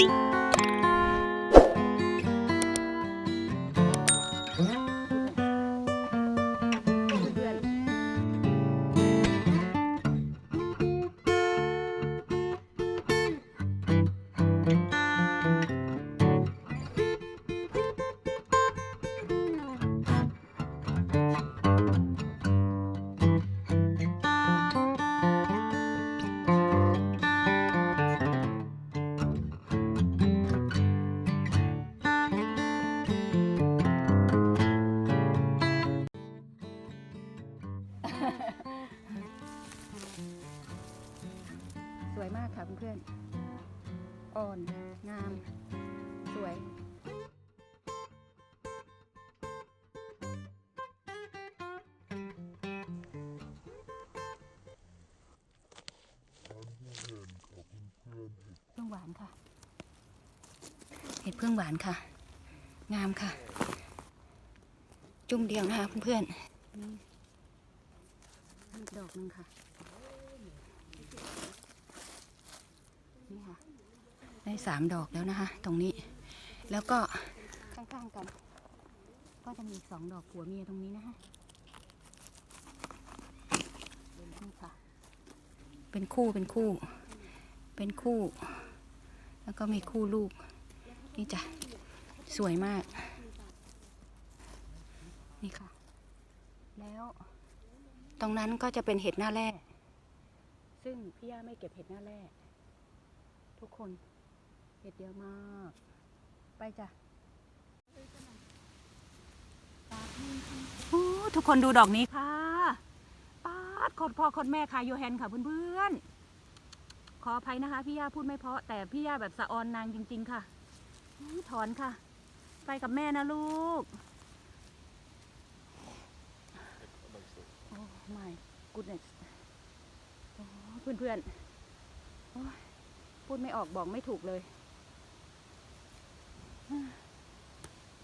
you านค่ะ เห็ดเพื่องหวานค่ะ งามค่ะ จุ่มเดียวนะคะเพื่อนๆนี่อีกดอกหนึงค่ะ นี่ค่ะ ได้สามดอกแล้วนะคะ ตรงนี้ แล้วก็ข้างๆกัน ก็จะมีอีกสองดอกผัวเมียตรงนี้นะคะนี่ค่ะ เป็นคู่เป็นคู่ เป็นคู่ แล้วก็มีคู่ลูก นี่จ้ะ สวยมาก นี่ค่ะ แล้วตรงนั้นก็จะเป็นเห็ดหน้าแร่ซึ่งพี่ย่าไม่เก็บเห็ดหน้าแร่ทุกคนเห็ดเยอะมาก ไปจ้ะโอ้ทุกคนดูดอกนี้ค่ะป้าดคนพ่อคนแม่ค่ะโยแฮนค่ะเพื่อนๆ ขออภัยนะคะ พี่ย่าพูดไม่เพราะ แต่พี่ย่าแบบสะออนนางจริง ๆ ค่ะถอนค่ะ ไปกับแม่นะลูก โอ้ my goodness โอ้เพื่อนๆพูดไม่ออกบอกไม่ถูกเลย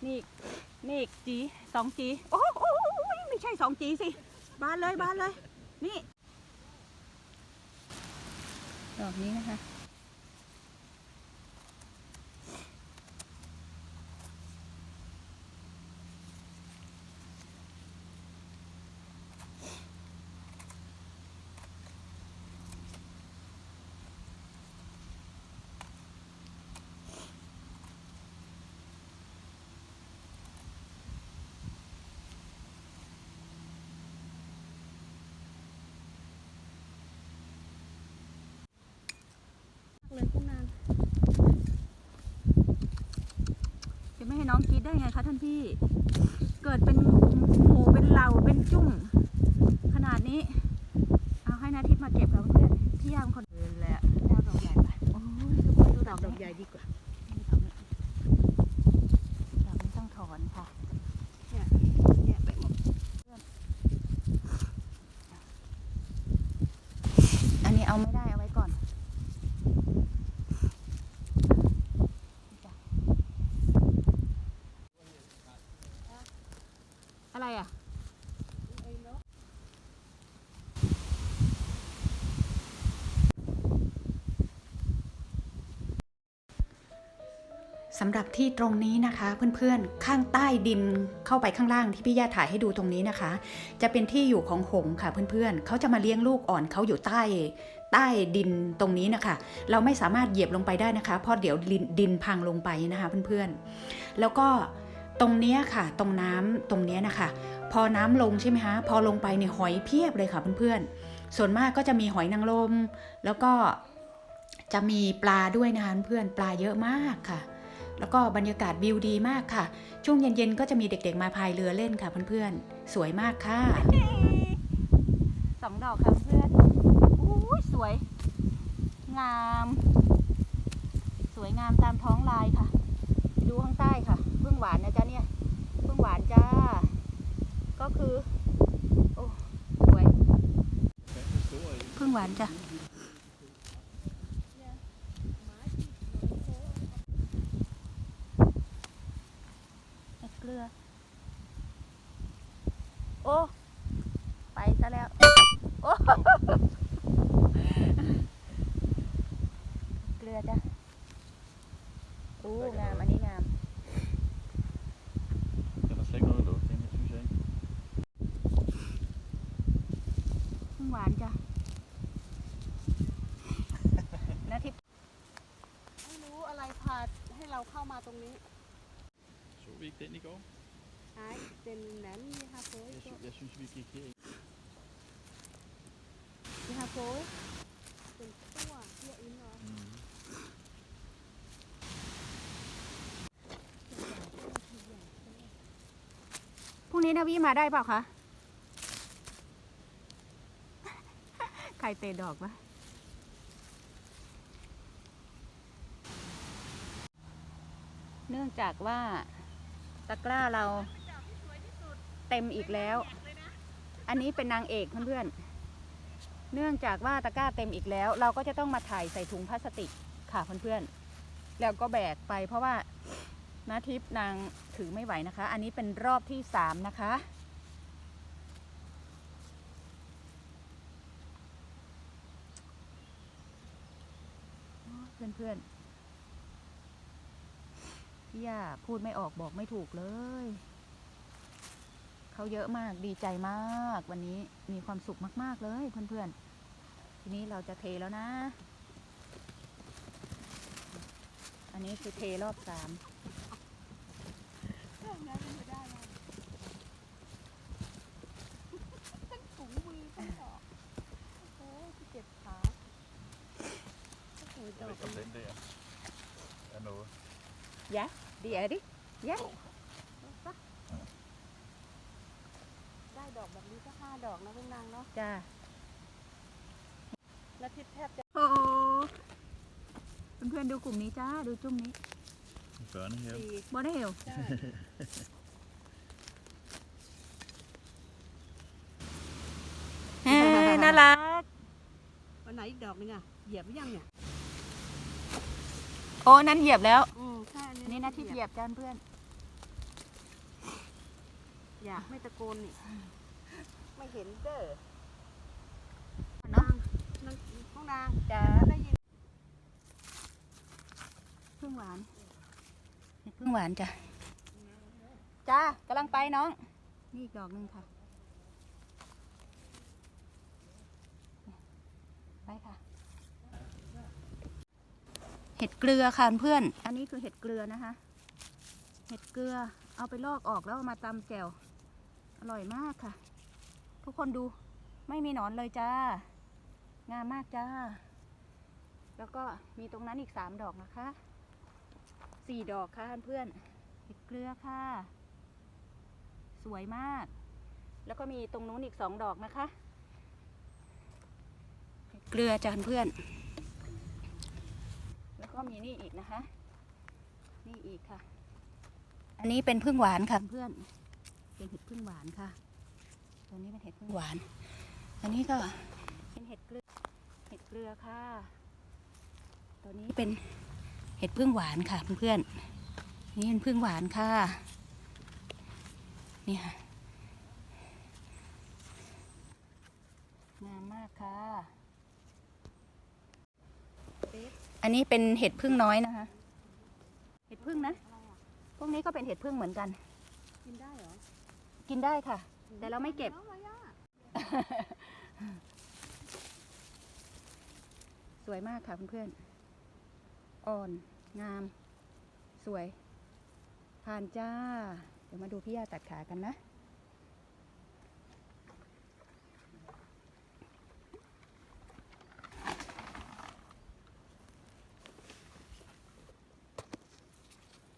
นี่นี่อีกจีสองจี โอ้โอ้ไม่ใช่สองจีสิ บานเลยบานเลย นี่ ดอกนี้นะคะ เลยตั้งนาน จะไม่ ให้น้องคิดได้ไงคะท่านพี่ เกิดเป็นหมูเป็นเหล่าเป็นจุ่มขนาดนี้ เอาให้นาทิพย์มาเก็บกับเพื่อนพี่ยามคนอื่นแหละแนวดอกใหญ่ไปโอ้ยทุกคนดูดอกดอกนี้ใหญ่ดีกว่านี่ดอกนี้ดอกนี้ต้องถอนค่ะ เนี่ยเนี่ยไปหมด อันนี้เอาไม่ได้เอาไว้ก่อนจ้ะอะไรอะ สำหรับที่ตรงนี้นะคะ เพื่อนๆข้างใต้ดินเข้าไปข้างล่างที่พี่ย่าถ่ายให้ดูตรงนี้นะคะ จะเป็นที่อยู่ของหงค่ะเพื่อนๆเขาจะมาเลี้ยงลูกอ่อนเขาอยู่ใต้ใต้ดินตรงนี้นะคะ เราไม่สามารถเหยียบลงไปได้นะคะ เพราะเดี๋ยวดินพังลงไปนะคะเพื่อนๆ แล้วก็ตรงนี้ค่ะ ตรงน้ำตรงนี้นะคะ พอน้ำลงใช่ไหมคะพอลงไปในยหอยเพียบเลยค่ะเพื่อนๆ ส่วนมากก็จะมีหอยนางรมแล้วก็จะมีปลาด้วยนะคะเพื่อนปลาเยอะมากค่ะ แล้วก็บรรยากาศวิวดีมากค่ะ ช่วงเย็นๆก็จะมีเด็กๆมาพายเรือเล่นค่ะเพื่อนๆ สวยมากค่ะสองดอกค่ะเพื่อนอู้สวย งาม สวยงามตามท้องลายค่ะ ดูข้างใต้ค่ะเพิ่งหวานนะจ๊ะเนี่ยเพิ่งหวานจ้า ก็คือ โอ้สวยเพิ่งหวานจ้ะเห็ดเกลือ โอ้ ไปซะแล้ว โอ้ เกลือจ้ะ อู้งาม อันนี้งาม Den har slet ikke noget luft, den her, synes jeg ikke. พึ่งหวานจ้ะนาทิพย์ไม่รู้อะไรพาให้เราเข้ามาตรงนี้ Så vi ikke den i går? หายเป็นแหนมนี่ค่ะโป้ย Jeg, sy- jeg synes, vi gik her. นี่ค่ะโฟย เป็นตัวเที่ยอินเหรอ Mm. พรุ่ง นี้นาวิมาได้เปล่าคะ ใครเตะดอกวะเนื่องจากว่าตะกร้าเราเต็มอีกแล้ว อันนี้เป็นนางเอกเพื่อนๆ เนื่องจากว่าตะกร้าเต็มอีกแล้ว เราก็จะต้องมาถ่ายใส่ถุงพลาสติกค่ะเพื่อนๆ แล้วก็แบกไปเพราะว่า นาทิพย์นางถือไม่ไหวนะคะ อันนี้เป็นรอบที่สามนะคะ เพื่อนเพื่อนๆพี่ย่าพูดไม่ออกบอกไม่ถูกเลย เขาเยอะมากดีใจมาก วันนี้มีความสุขมาก ๆ เลยเพื่อนๆ ทีนี้เราจะเทแล้วนะ อันนี้คือเทรอบสาม เรื่องนั้นเป็นไปได้ไหมทั้งถุงมือทั้งดอกโอ้ยเจ็บขาโอ้โหด Jeg อ ved ก ikke, om den der er noget. ยะดีเอดิยะได้ดอกแบบนี้ก็ห้าดอกนะพวกนางเนาะจ้าแล้วทิพย์แทบจะโอ้เพื่อนๆดูกลุ่มนี้จ้า ดูจุ่มนี้ I børnehave. สี่บอได้เหวใช่เฮ้ยน่ารัก วันไหนอีกดอกนึงอะเหยียบหรือยังเนี่ย โอ้นั่นเหยียบแล้วอืมใช่อั นนี้นะที่เหยียบจ้าเพื่อน อยากไม่ตะโกนนี่ไม่เห็นเด้อเนาะนางห้องนางจ้าได้ยินพึ่งหวานเห็ดพึ่งหวานจ้ะจ้ากำลังไปน้อง นี่อีกดอกหนึ่งค่ะ ไปค่ะ เห็ดเกลือค่ะเพื่อน อันนี้คือเห็ดเกลือนะคะ เห็ดเกลือเอาไปลอกออกแล้วมาตำแจ่วอร่อยมากค่ะ ทุกคนดูไม่มีหนอนเลยจ้างามมากจ้า แล้วก็มีตรงนั้นอีกสามดอกนะคะสี่ดอกค่ะเพื่อนเห็ดเกลือค่ะ สวยมาก แล้วก็มีตรงนู้นอีกสองดอกนะคะเห็ดเกลือจ้ะเพื่อน แล้วก็มีนี่อีกนะคะ นี่อีกค่ะ อันนี้เป็นพึ่งหวานค่ะเพื่อน เป็นเห็ดพึ่งหวานค่ะ ตัวนี้เป็นเห็ดพึ่งหวาน อันนี้ก็เป็นเห็ดเกลือ เห็ดเกลือค่ะ ตัวนี้เป็นเห็ดพึ่งหวานค่ะเพื่อนๆ นี่เป็นพึ่งหวานค่ะ นี่ค่ะงามมากค่ะ อันนี้เป็นเห็ดพึ่งน้อยนะคะ เห็ดพึ่งนะอะไรอะพวกนี้ก็เป็นเห็ดพึ่งเหมือนกัน กินได้เหรอ กินได้ค่ะ แต่เราไม่เก็บน้องอะไรอะสวยมากค่ะเพื่อนๆ อ่อน งาม สวย ผ่านจ้า เดี๋ยวมาดูพี่ยาตัดขากันนะ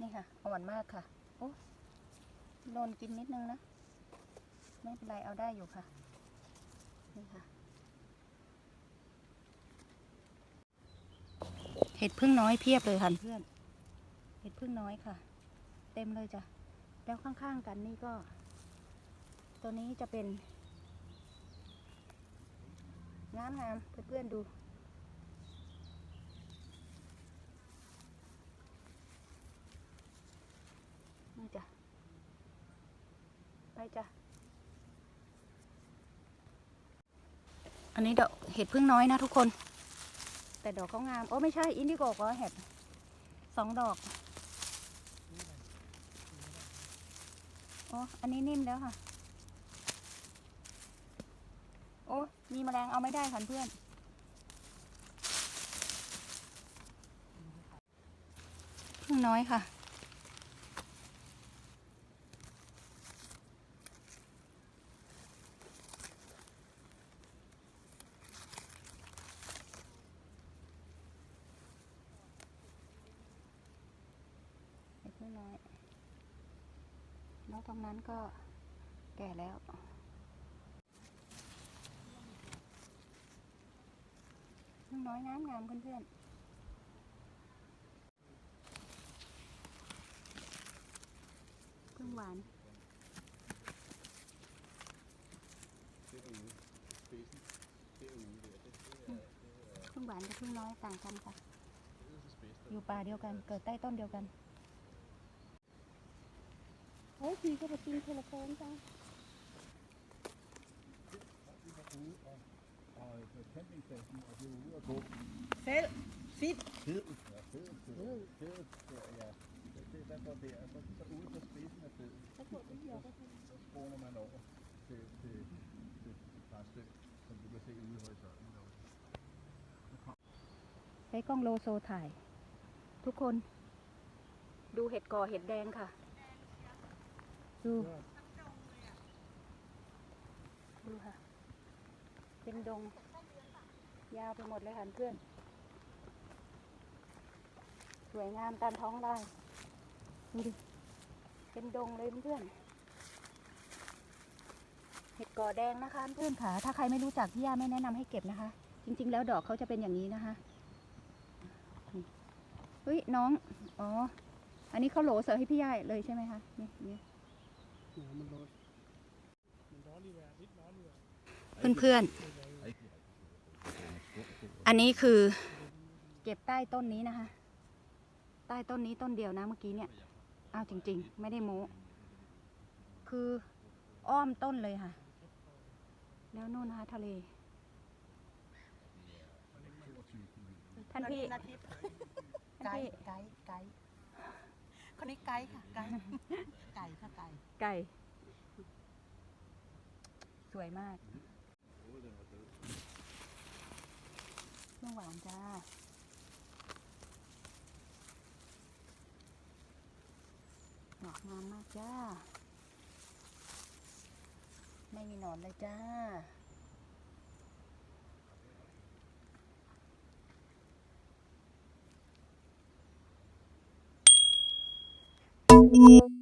นี่ค่ะอ่อนมากค่ะโอ้โดนกินนิดนึงนะ ไม่เป็นไรเอาได้อยู่ค่ะ นี่ค่ะ เห็ดพึ่งน้อยเพียบเลยค่ะเพื่อน เห็ดพึ่งน้อยค่ะ เต็มเลยจ้ะ แล้วข้างๆกันนี่ก็ ตัวนี้จะเป็นงามงามๆเพื่อนๆดู จ้ะ อันนี้ดอกเห็ดพึ่งน้อยนะทุกคน แต่ดอกเขางาม โอ้ไม่ใช่ อินดิโกก็เห็ดสองดอก โอ้อันนี้นิ่มแล้วค่ะ โอ้มีแมลงเอาไม่ได้ค่ะเพื่อนพึ่งน้อยค่ะ น้อยแล้วตรงนั้นก็แก่แล้วพึ่งน้อยงามงามเพื่อนๆพึ่งหวานพึ่งหวานกับพึ่งน้อยต่างกันค่ะ อยู่ป่าเดียวกัน เกิดใต้ต้นเดียวกัน โอ้ยพี่ก็ไปกินเทเลโฟนจ้า Og på campingpladsen, og det er ude og gå. Fed, fedt. Fed, ja, fed, fed, fed, der, ja. Det, der går der, og så, så ude på spidsen af fed, Så går det lige op og så spåner man over til, til, til, til Præstø, som du kan se ude i horisonten derude. ใช้กล้องโลโซถ่าย ทุกคน ดูเห็ดก่อเห็ดแดงค่ะ ดูดูค่ะ เป็นดง ยาวไปหมดเลยค่ะเพื่อน สวยงามตามท้องไร่ดูดิเป็นดงเลยเพื่อนเห็ดก่อแดงนะคะเพื่อนค่ะ ถ้าใครไม่รู้จักพี่ย่าไม่แนะนำให้เก็บนะคะ จริง ๆ แล้วดอกเขาจะเป็นอย่างนี้นะคะเฮ้ยน้อง อ๋อ อันนี้เขาโหลเสิร์ฟให้พี่ย่าเลยใช่ไหมคะ นี่นี่ เพื่อนๆ อันนี้คือ เก็บใต้ต้นนี้นะคะ ใต้ต้นนี้ต้นเดียวนะเมื่อกี้เนี่ยอ้าวจริง ๆ ไม่ได้โม้ คืออ้อมต้นเลยค่ะ แล้วนู่นนะคะทะเล ท่านพี่นาทิพย์ท่านไก่พี่ไก่ไก่คนนี้ ไก่ค่ะไก่ไก่ค่ะไก่ไก่ สวยมากเครื่องหวานจ้าดอกงามมากจ้า ไม่มีหนอนเลยจ้า Thank you.